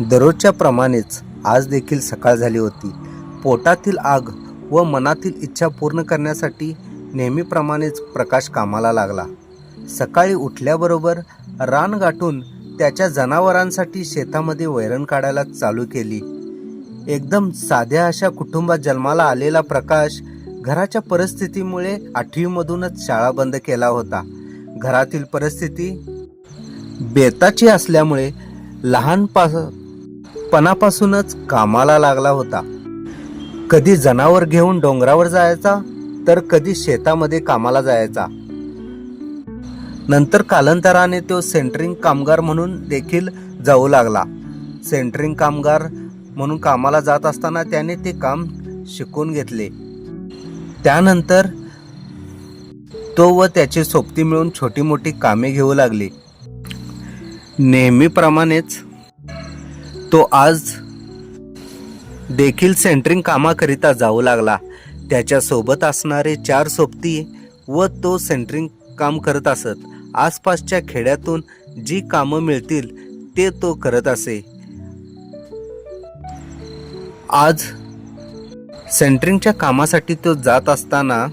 दररोजच्या प्रमाणेच आज देखील सकाळ झाली होती. पोटातील आग व मनातील इच्छा पूर्ण करण्यासाठी नेहमीप्रमाणेच प्रकाश कामाला लागला. सकाळी उठल्याबरोबर रान गाठून त्याच्या जनावरांसाठी शेतामध्ये वैरण काढायला चालू केली. एकदम साध्या अशा कुटुंबात जन्माला आलेला प्रकाश घराच्या परिस्थितीमुळे आठवीमधूनच शाळा बंद केला होता. घरातील परिस्थिती बेताची असल्यामुळे लहानपास पणापासूनच कामाला लागला होता. कधी जनावर घेऊन डोंगरावर जायचा तर कधी शेतामध्ये कामाला जायचा. नंतर कालांतराने तो सेंटरिंग कामगार म्हणून देखील जाऊ लागला. सेंटरिंग कामगार म्हणून कामाला जात असताना त्याने ते काम शिकून घेतले. त्यानंतर तो व त्याची सोबती मिळून छोटी मोठी कामे घेऊ लागली. नेहमीप्रमाणेच तो आज देखील सेंटरिंग कामाकरिता जाऊ लागला. त्याच्यासोबत असणारे चार सोबती व तो सेंटरिंग काम करत असत. आसपासच्या खेड्यातून जी कामं मिळतील ते तो करत असे. आज सेंटरिंगच्या कामासाठी तो जात असताना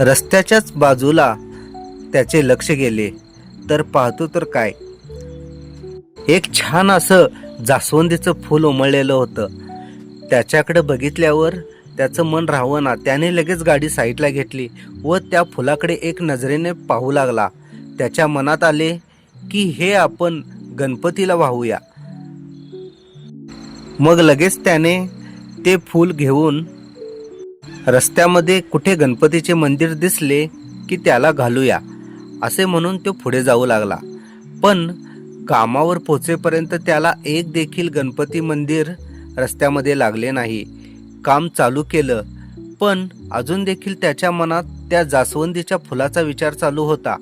रस्त्याच्याच बाजूला त्याचे लक्ष गेले. तर पाहतो तर काय? एक छान असं जास्वंदीचं फूल उमळलेलं होतं. त्याच्याकडे बघितल्यावर त्याचं मन राहवना त्याने लगेच गाडी साईडला घेतली व त्या फुलाकडे एक नजरेने पाहू लागला. त्याच्या मनात आले की हे आपण गणपतीला वाहूया. मग लगेच त्याने ते फूल घेऊन रस्त्यामध्ये कुठे गणपतीचे मंदिर दिसले की त्याला घालूया असे म्हणून तो पुढे जाऊ लागला. पण कामावर पोचेपर्यंत त्याला एक देखील गणपती मंदिर रस्त्यामध्ये लागले नाही. काम चालू केलं पण अजून देखील त्याच्या मनात त्या जास्वंदीच्या फुलाचा विचार चालू होता.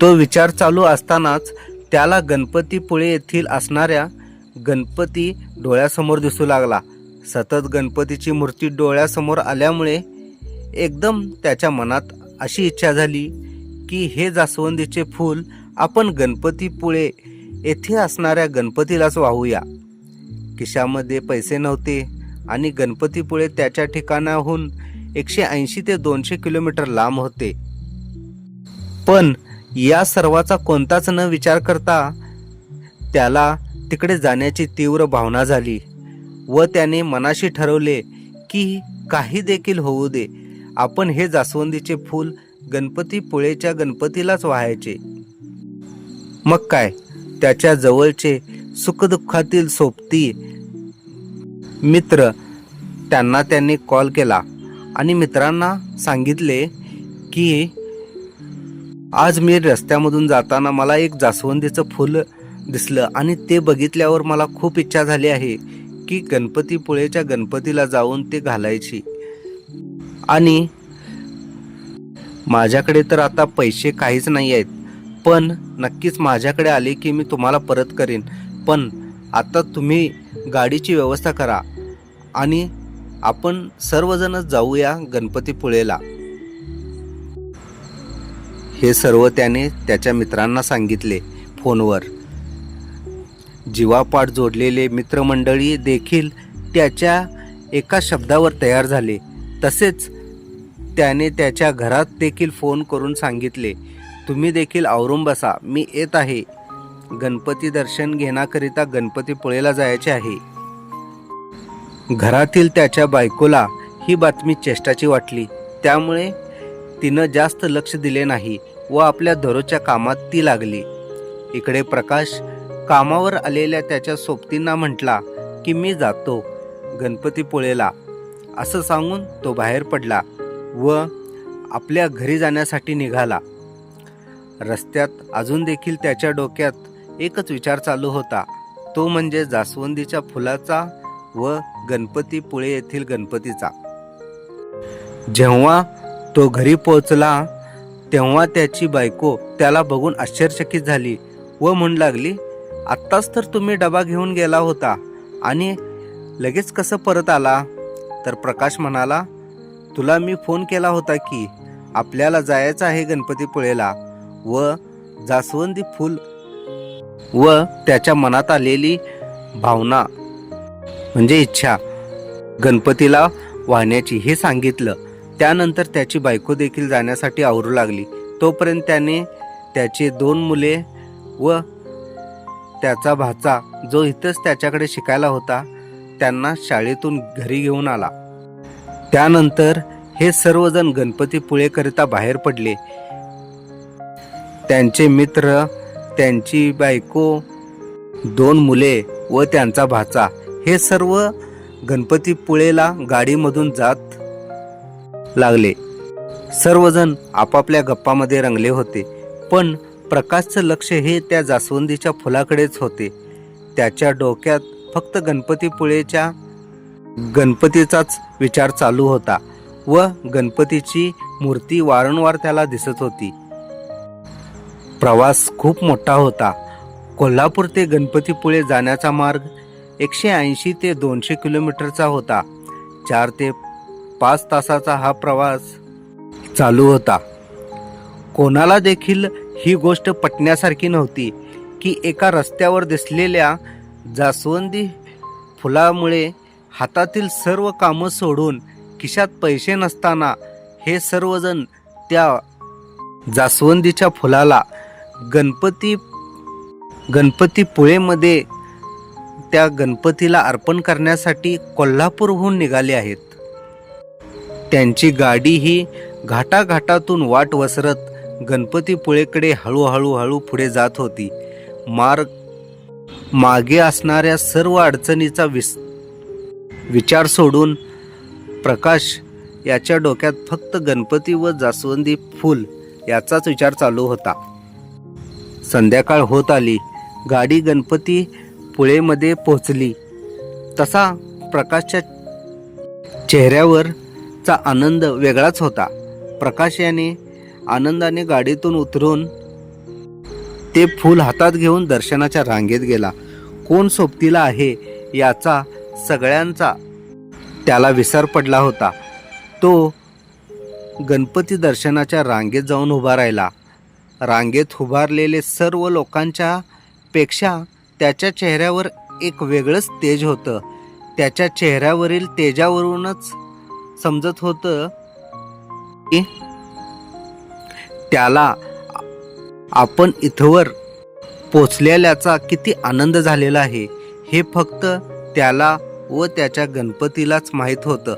तो विचार चालू असतानाच त्याला गणपतीपुळे येथील असणाऱ्या गणपती डोळ्यासमोर दिसू लागला. सतत गणपतीची मूर्ती डोळ्यासमोर आल्यामुळे एकदम त्याच्या मनात अशी इच्छा झाली की हे जास्वंदीचे फूल आपण गणपतीपुळे येथे असणाऱ्या गणपतीलाच वाहूया. खिशामध्ये पैसे नव्हते आणि गणपतीपुळे त्याच्या ठिकाणाहून एकशे ऐंशी ते दोनशे किलोमीटर लांब होते. पण या सर्वाचा कोणताच न विचार करता त्याला तिकडे जाण्याची तीव्र भावना झाली व त्याने मनाशी ठरवले की काही देखील होऊ दे. आपण हे जास्वंदीचे फूल गणपतीपुळेच्या गणपतीलाच वाहायचे. मग काय? त्याच्या जवळचे सुखदुःखातील सोबती मित्र त्यांना त्यांनी कॉल केला आणि मित्रांना सांगितले की आज मी रस्त्यामधून जाताना मला एक जास्वंदीचं फुल दिसलं आणि ते बघितल्यावर मला खूप इच्छा झाली आहे की गणपतीपुळेच्या गणपतीला जाऊन ते घालायची. आणि माझ्याकडे तर आता पैसे काहीच नाही आहेत. पण नक्कीच माझ्याकडे आले की मी तुम्हाला परत करेन. पण आता तुम्ही गाडीची व्यवस्था करा आणि आपण सर्वजणच जाऊया गणपतीपुळेला हे सर्व त्याने त्याच्या मित्रांना सांगितले फोनवर. जीवापाठ जोडलेले मित्रमंडळी देखील त्याच्या एका शब्दावर तयार झाले. तसेच त्याने त्याच्या घरात देखील फोन करून सांगितले तुम्ही देखील आवरून बसा. मी येत आहे. गणपती दर्शन घेण्याकरिता गणपतीपुळेला जायचे आहे. घरातील त्याच्या बायकोला ही बातमी चेष्टाची वाटली. त्यामुळे तिनं जास्त लक्ष दिले नाही व आपल्या दररोजच्या कामात ती लागली. इकडे प्रकाश कामावर आलेल्या त्याच्या सोबतींना म्हटला की मी जातो गणपतीपुळेला असं सांगून तो बाहेर पडला व आपल्या घरी जाण्यासाठी निघाला. रस्त्यात अजून देखील त्याच्या डोक्यात एकच विचार चालू होता. तो म्हणजे जास्वंदीच्या फुलाचा व गणपतीपुळे येथील गणपतीचा. जेव्हा तो घरी पोहोचला तेव्हा त्याची बायको त्याला बघून आश्चर्यचकित झाली व म्हणू लागली आत्ताच तर तुम्ही डबा घेऊन गेला होता आणि लगेच कसं परत आला? तर प्रकाश म्हणाला तुला मी फोन केला होता की आपल्याला जायचं आहे गणपतीपुळेला व जास्वंदी फूल व त्याच्या मनात आलेली भावना म्हणजे इच्छा गणपतीला वाहण्याची हे सांगितलं. त्यानंतर त्याची बायको देखील जाण्यासाठी आवरू लागली. तोपर्यंत त्याने त्याचे दोन मुले व त्याचा भाचा जो इथंच त्याच्याकडे शिकायला होता त्यांना शाळेतून घरी घेऊन आला. त्यानंतर हे सर्वजण गणपतीपुळेकरिता बाहेर पडले. त्यांचे मित्र त्यांची बायको दोन मुले व त्यांचा भाचा हे सर्व गणपतीपुळेला गाडीमधून जात लागले. सर्वजण आपापल्या गप्पामध्ये रंगले होते पण प्रकाशचं लक्ष हे त्या जास्वंदीच्या फुलाकडेच होते. त्याच्या डोक्यात फक्त गणपतीपुळेच्या गणपतीचाच विचार चालू होता व गणपतीची मूर्ती वारंवार त्याला दिसत होती. प्रवास खूप मोठा होता. कोल्हापूर ते गणपतीपुळे जाण्याचा मार्ग एकशे ऐंशी ते दोनशे किलोमीटरचा होता. चार ते पाच तासाचा हा प्रवास चालू होता. कोणाला देखील ही गोष्ट पटण्यासारखी नव्हती की एका रस्त्यावर दिसलेल्या जास्वंदी फुलामुळे हातातील सर्व कामं सोडून खिशात पैसे नसताना हे सर्वजण त्या जास्वंदीच्या फुलाला गणपती गणपतीपुळेमध्ये त्या गणपतीला अर्पण करण्यासाठी कोल्हापूरहून निघाले आहेत. त्यांची गाडी ही घाटाघाटातून वाट वसरत गणपतीपुळेकडे हळूहळू हळू पुढे जात होती. मार्ग मागे असणाऱ्या सर्व अडचणीचा विस विचार सोडून प्रकाश याच्या डोक्यात फक्त गणपती व जास्वंदी फूल याचाच विचार चालू होता. संध्याकाळ होत आली. गाडी गणपती पुळेमध्ये पोचली तसा प्रकाशच्या चेहऱ्यावरचा आनंद वेगळाच होता. प्रकाश याने आनंदाने गाडीतून उतरून ते फूल हातात घेऊन दर्शनाच्या रांगेत गेला. कोण सोबतीला आहे याचा सगळ्यांचा त्याला विसर पडला होता. तो गणपती दर्शनाच्या रांगेत जाऊन उभा राहिला. रांगेत उभारलेले सर्व लोकांच्या पेक्षा त्याच्या चेहऱ्यावर एक वेगळंच तेज होतं. त्याच्या चेहऱ्यावरील तेजावरूनच समजत होतं की त्याला आपण इथवर पोचलेल्याचा किती आनंद झालेला आहे. हे फक्त त्याला व त्याच्या गणपतीलाच माहीत होतं.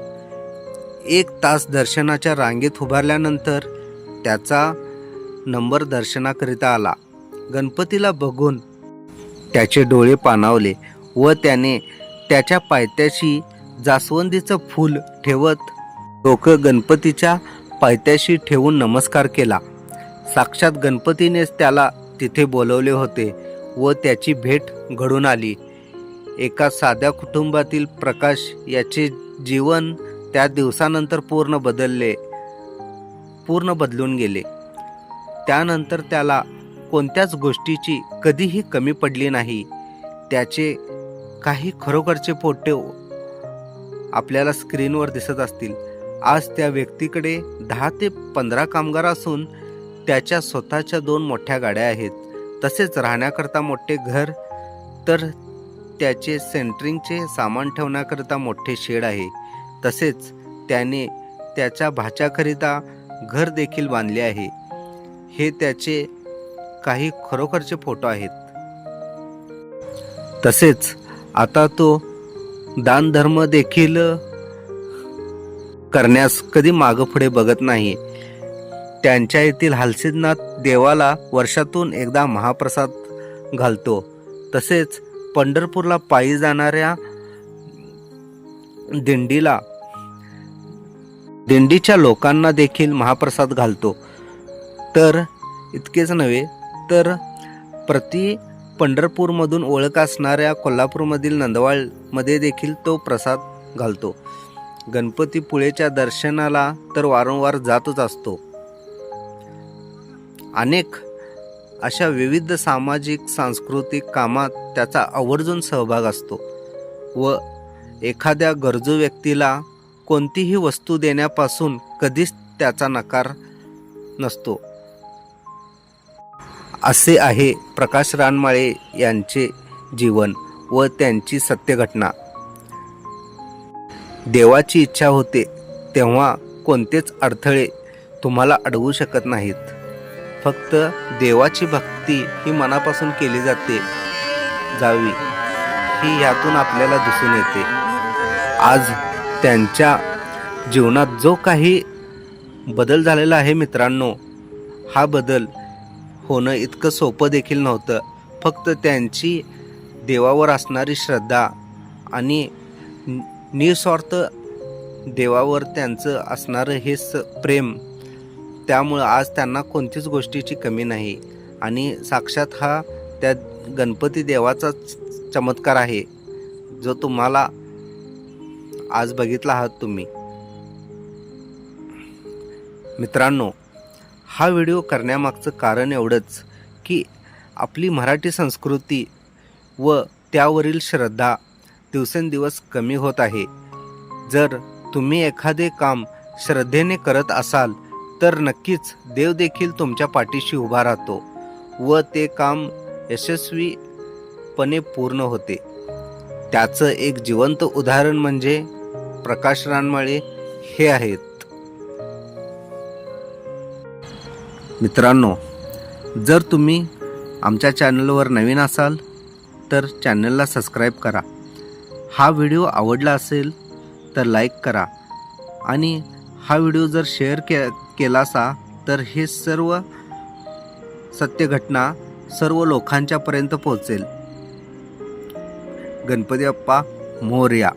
एक तास दर्शनाच्या रांगेत उभारल्यानंतर त्याचा नंबर दर्शनाकरिता आला. गणपतीला बघून त्याचे डोळे पाणावले व त्याने त्याच्या पायथ्याशी जास्वंदीचं फूल ठेवत डोकं गणपतीच्या पायथ्याशी ठेवून नमस्कार केला. साक्षात गणपतीनेच त्याला तिथे बोलवले होते व त्याची भेट घडून आली. एका साध्या कुटुंबातील प्रकाश याचे जीवन त्या दिवसानंतर पूर्ण बदलले पूर्ण बदलून गेले. त्यानंतर त्याला कोणत्याच गोष्टीची कधीही कमी पडली नाही. त्याचे काही खरोखरचे फोटो आपल्याला स्क्रीनवर दिसत असतील. आज त्या व्यक्तीकडे दहा ते पंधरा कामगार असून त्याच्या स्वतःच्या दोन मोठ्या गाड्या आहेत. तसेच राहण्याकरता मोठे घर तर त्याचे सेंटरिंगचे सामान ठेवण्याकरिता मोठे शेड आहे. तसेच त्याने त्याच्या भाच्याकरिता घर देखील बांधले आहे. हे त्याचे काही खरोखरचे फोटो आहेत. तसेच आता तो दानधर्म देखील करण्यास कधी मागं पुढे बघत नाही. त्यांच्या येथील हलसिद्धनाथ देवाला वर्षातून एकदा महाप्रसाद घालतो. तसेच पंढरपूरला पायी जाणाऱ्या दिंडीला दिंडीच्या लोकांना देखील महाप्रसाद घालतो. तर इतकेच नव्हे तर प्रति पंढरपूरमधून ओळख असणाऱ्या कोल्हापूरमधील नंदवाळमध्ये देखील तो प्रसाद घालतो. गणपतीपुळेच्या दर्शनाला तर वारंवार जातच असतो. अनेक अशा विविध सामाजिक सांस्कृतिक कामात त्याचा आवर्जून सहभाग असतो व एखाद्या गरजू व्यक्तीला कोणतीही वस्तू देण्यापासून कधीच त्याचा नकार नसतो. असे आहे प्रकाश रानमाळे यांचे जीवन व त्यांची सत्यघटना. देवाची इच्छा होते तेव्हा कोणतेच अडथळे तुम्हाला अडवू शकत नाहीत. फक्त देवाची भक्ती ही मनापासून केली जाते जावी ही यातून आपल्याला दिसून येते. आज त्यांच्या जीवनात जो काही बदल झालेला आहे मित्रांनो हा बदल होणं इतकं सोपं देखील नव्हतं. फक्त त्यांची देवावर असणारी श्रद्धा आणि निस्वार्थ देवावर त्यांचं असणारं हे स प्रेम त्यामुळं आज त्यांना कोणतीच गोष्टीची कमी नाही. आणि साक्षात हा त्या गणपती देवाचा चमत्कार आहे जो तुम्हाला आज बघितला आहात तुम्ही. मित्रांनो हा व्हिडिओ करण्यामागचं कारण एवढंच की आपली मराठी संस्कृती व त्यावरील श्रद्धा दिवसेंदिवस कमी होत आहे. जर तुम्ही एखादे काम श्रद्धेने करत असाल तर नक्कीच देव देखील तुमच्या पाठीशी उभा राहतो व ते काम यशस्वीपणे पूर्ण होते. त्याचं एक जिवंत उदाहरण म्हणजे प्रकाश रानमाळे हे आहेत. मित्रांनो जर तुम्ही आमच्या चॅनलवर नवीन असाल तर चॅनलला सबस्क्राईब करा. हा व्हिडिओ आवडला असेल तर लाईक करा. आणि हा व्हिडिओ जर शेअर के केला असा तर हे सर्व सत्य घटना सर्व लोकांच्यापर्यंत पोहोचेल. गणपती बाप्पा मोर्या.